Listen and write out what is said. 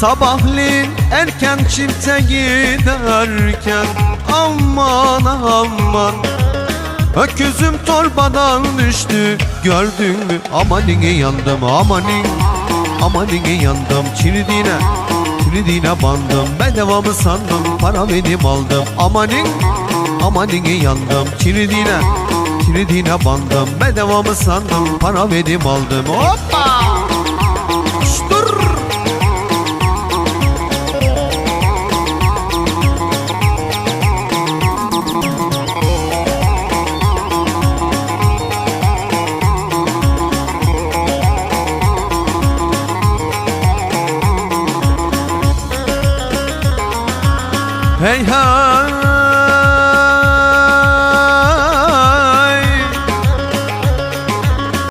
Sabahleyin erken çifte giderken Aman aman. Öküzüm torbadan düştü Gördün mü? Amanine yandım amanin. Amanine yandım çiridine Çiridine bandım. Bedava sandım para benim aldım. Amanin Amanine yandım çiridine Çiridine bandım. Bedava mı sandım para benim aldım. Hoppa Hey Heyhan